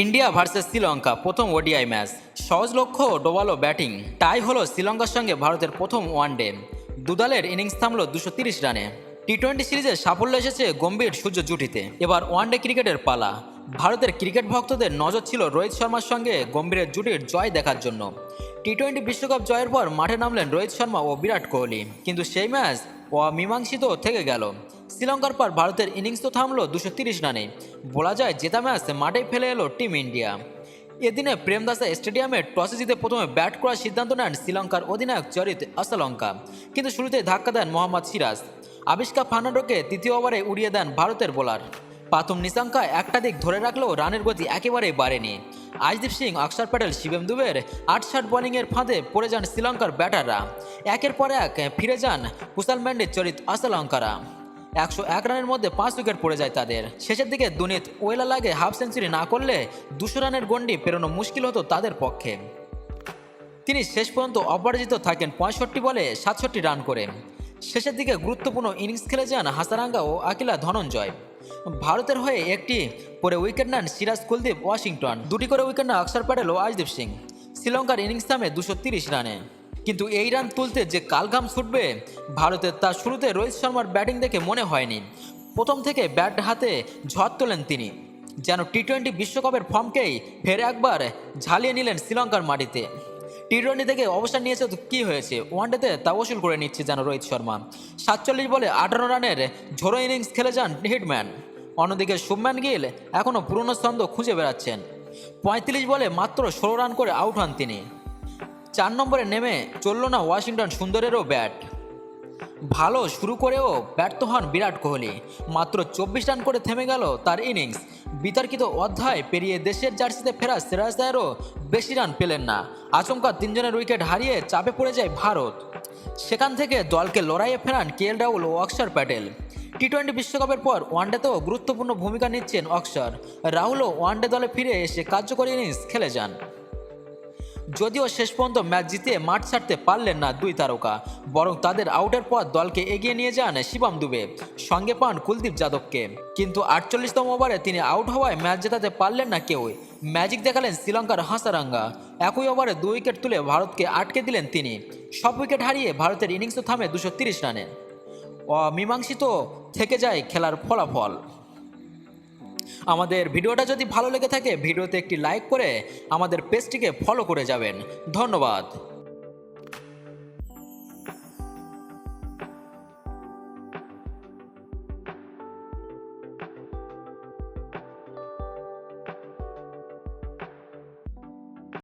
India versus Sri Lanka, প্রথম ODI match. সহজ লক্ষ্য ডোবালো ব্যাটিং, টাই হলো শ্রীলঙ্কার সঙ্গে ভারতের প্রথম ওয়ান ডে। দুদালের ইনিংস থামলো দুশো তিরিশ রানে। টি টোয়েন্টি সিরিজে সাফল্য এসেছে গম্ভীর সূর্য জুটিতে। এবার ওয়ান ডে ক্রিকেটের পালা। ভারতের ক্রিকেট ভক্তদের নজর ছিল রোহিত শর্মার সঙ্গে গম্ভীরের জুটির জয় দেখার জন্য। টি টোয়েন্টি বিশ্বকাপ জয়ের পর মাঠে নামলেন রোহিত শর্মা ও বিরাট কোহলি। কিন্তু সেই ম্যাচ অমীমাংসিত থেকে গেল। শ্রীলঙ্কার পর ভারতের ইনিংস তো থামলো দুশো তিরিশ রানে। বলা যায় জেতা ম্যাচ মাঠে ফেলে এলো টিম ইন্ডিয়া। এদিনে প্রেমদাসা স্টেডিয়ামে টসে জিতে প্রথমে ব্যাট করার সিদ্ধান্ত নেন শ্রীলঙ্কার অধিনায়ক চরিত আসলঙ্কা। কিন্তু শুরুতে ধাক্কা দেন মোহাম্মদ সিরাজ। আবিষ্কার ফার্নান্ডোকে তৃতীয় ওভারে উড়িয়ে দেন ভারতের বোলার। প্রাথম নিশাঙ্কা একটা দিক ধরে রাখলেও রানের গতি একেবারেই বাড়েনি। আজদীপ সিং, অক্ষর প্যাটেল, শিবেম দুবের আট শাট বোলিংয়ের ফাঁদে পড়ে যান শ্রীলঙ্কার ব্যাটাররা। একের পর এক ফিরে যান কুশাল ম্যান্ডের চরিত আসলঙ্কারা একশো এক রানের মধ্যে পাঁচ উইকেট পড়ে যায় তাদের। শেষের দিকে দুনিত ওয়েলা লাগে হাফ সেঞ্চুরি না করলে দুশো রানের গন্ডি পেরোনো মুশকিল হতো তাদের পক্ষে। তিনি শেষ পর্যন্ত অপরাজিত থাকেন পঁয়ষট্টি বলে সাতষট্টি রান করে। শেষের দিকে গুরুত্বপূর্ণ ইনিংস খেলে যান হাসারাঙ্গা ও আকিলা ধনঞ্জয়। ভারতের হয়ে একটি করে উইকেট নেন সিরাজ কুলদীপ ওয়াশিংটন। দুটি করে উইকেট নেন অক্ষর প্যাটেল ও আজদীপ সিং। শ্রীলঙ্কার ইনিংস থামে দুশো তিরিশ রানে। কিন্তু এই রান তুলতে যে কালঘাম ছুটবে ভারতের তা শুরুতে রোহিত শর্মার ব্যাটিং দেখে মনে হয়নি। প্রথম থেকে ব্যাট হাতে ঝড় তোলেন তিনি। যেন টি টোয়েন্টি বিশ্বকাপের ফর্মকেই ফের একবার ঝালিয়ে নিলেন শ্রীলঙ্কার মাটিতে। টি টোয়েন্টি থেকে অবসর নিয়েছে তো কী হয়েছে? ওয়ানডেতে তা ওসুল করে নিচ্ছে যেন রোহিত শর্মা। সাতচল্লিশ বলে আঠারো রানের ঝোড়ো ইনিংস খেলে যান হিটম্যান অন্যদিকে শুভম্যান গিল এখনও পুরনো ছন্দ খুঁজে বেড়াচ্ছেন। পঁয়ত্রিশ বলে মাত্র ষোলো রান করে আউট হন তিনি। চার নম্বরে নেমে চলল না ওয়াশিংটন সুন্দরেরও ব্যাট। ভালো শুরু করেও ব্যর্থ হন বিরাট কোহলি। মাত্র চব্বিশ রান করে থেমে গেল তার ইনিংস। বিতর্কিত অধ্যায় পেরিয়ে দেশের জার্সিতে ফেরা সিরাজ দায়েরও বেশি রান পেলেন না। আচমকা তিনজনের উইকেট হারিয়ে চাপে পড়ে যায় ভারত। সেখান থেকে দলকে লড়াইয়ে ফেরান কে এল রাহুল ও অক্ষর প্যাটেল। টি টোয়েন্টি বিশ্বকাপের পর ওয়ানডেতেও গুরুত্বপূর্ণ ভূমিকা নিচ্ছেন অক্ষর। রাহুলও ওয়ানডে দলে ফিরে এসে কার্যকরী ইনিংস খেলে যান। যদিও শেষ পর্যন্ত ম্যাচ জিতে মাঠ ছাড়তে পারলেন না দুই তারকা, বরং তাদের আউটের পর দলকে এগিয়ে নিয়ে যান শিবাম দুবে। সঙ্গে পান কুলদীপ যাদবকে। কিন্তু আটচল্লিশতম ওভারে তিনি আউট হওয়ায় ম্যাচ জেতাতে পারলেন না কেউই ম্যাজিক দেখালেন শ্রীলঙ্কার হাসারাঙ্গা। একই ওভারে দুই উইকেট তুলে ভারতকে আটকে দিলেন তিনি। সব উইকেট হারিয়ে ভারতের ইনিংসও থামে দুশো রানে। অমীমাংসিত থেকে যায় খেলার ফলাফল। আমাদের ভিডিওটা যদি ভালো লেগে থাকে, ভিডিওতে একটি লাইক করে আমাদের পেজটিকে ফলো করে যাবেন। ধন্যবাদ।